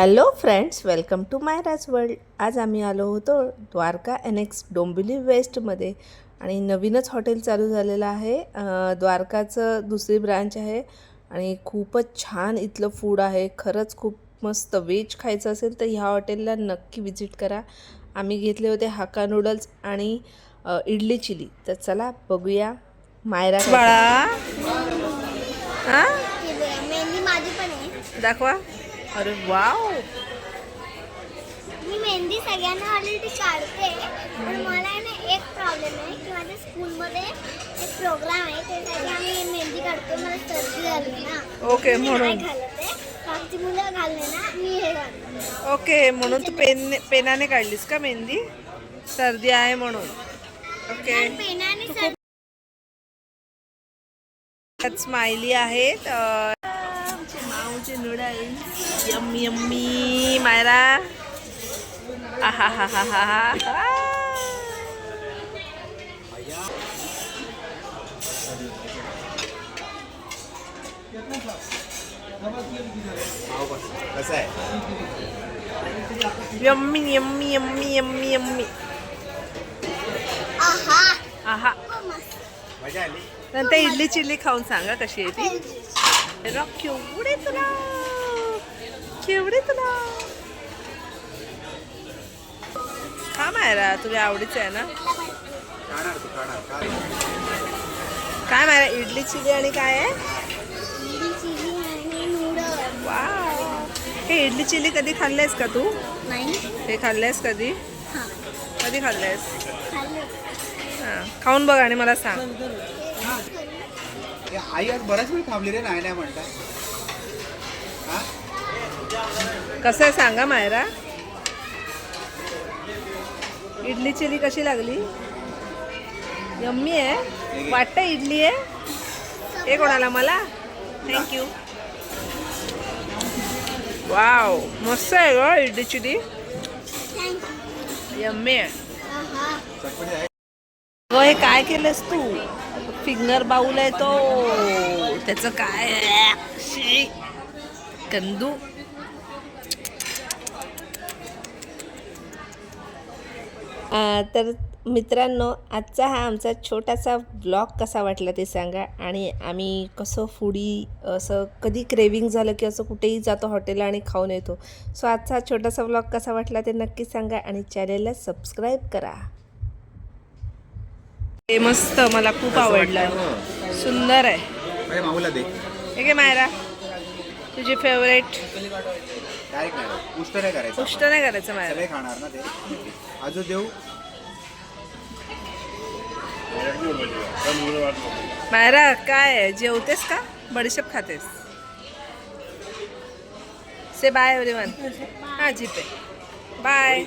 Hello friends welcome to my Raj world आज आम्ही आलो होतो द्वारका एनेक्स डोंबिवली वेस्टमध्ये आणि नवीनच हॉटेल चालू झालेलं आहे. द्वारकाचं दुसरी ब्रांच आहे. आणि खूपच छान इथलं फूड आहे. खरंच खूप मस्त व्हेज खायचं असेल तर ह्या हॉटेलला नक्की विजिट करा. आम्ही घेतले होते हाका नूडल्स आणि इडली चिली. तर चला बघूया मायरा बाळा. हां मेहंदी माझी पण आहे. दाखवा. अरे वाव. मी मेहंदी सगळ्यांना ऑलरेडी काढते पण मला आहे ना एक प्रॉब्लेम आहे की माझ्या स्कूलमध्ये एक प्रोग्राम आहे त्यासाठी आम्ही मेहंदी काढतो मला सर्दी झाली ना. ओके म्हणून. नाही घालत आहे. बाकी मुलं घालले ना मी हे घालते. ओके म्हणून तू पेन पेनाने काढलीस का मेहंदी? सर्दी आहे म्हणून. ओके पेनाने स्माइली आहेत आमचे माऊचे नूडल्स यम यम्मी मायरा. आहा हा हा हा हा कसं आहे yummy yummy yummy yummy yummy. आहा. आहा. मजा आली नंतर इडली चिल्ली खाऊन सांगा कशी आहे ती. अरे केवढे तुला केवढे तुला खा मायरा तुझ्या आवडीचं आहे ना. काय मायरा इडली चिली आणि काय आहे वा हे इडली चिली कधी खाल्लेस का तू? नाही. हे खाल्लेस कधी? हां. कधी खाल्लेस? खाल्ले हां. खाऊन बघ आणि मला सांग. आई आज बराच वेळ थांबली रे नाही नाही म्हणता. हा? कसं आहे सांगा मायरा? इडली चिली कशी लागली? यम्मी आहे? वाटतं इडली आहे? हे कोणाला मला? थँक्यू वाव मस्त आहे ग इडली चिली. यम्मी आहे. अगं हे काय केलंस तू? फिंगर बाऊल आहे तो. त्याचं काय? कंदू. तर मित्रांनो आजचा हा आमचा छोटासा ब्लॉग कसा वाटला ते सांगा. आणि आम्ही कसं फुडी असं कधी क्रेविंग झालं की असं कुठेही जातो हॉटेलला आणि खाऊन येतो. सो आजचा हा छोटासा ब्लॉग कसा वाटला ते नक्की सांगा आणि चॅनेलला सबस्क्राईब करा. हे मस्त मला खूप आवडलं. सुंदर आहे. माऊला दे. हे घे मायरा. तुझी फेवरेट उष्ट नाही करायचं. पुष्ट नाही करायचं मायरा. खाणार ना ते? अजून देऊ. मायरा काय आहे? जेवतेस का? बडीशेप खातेस? से बाय एव्हरीवन हां जीपे. बाय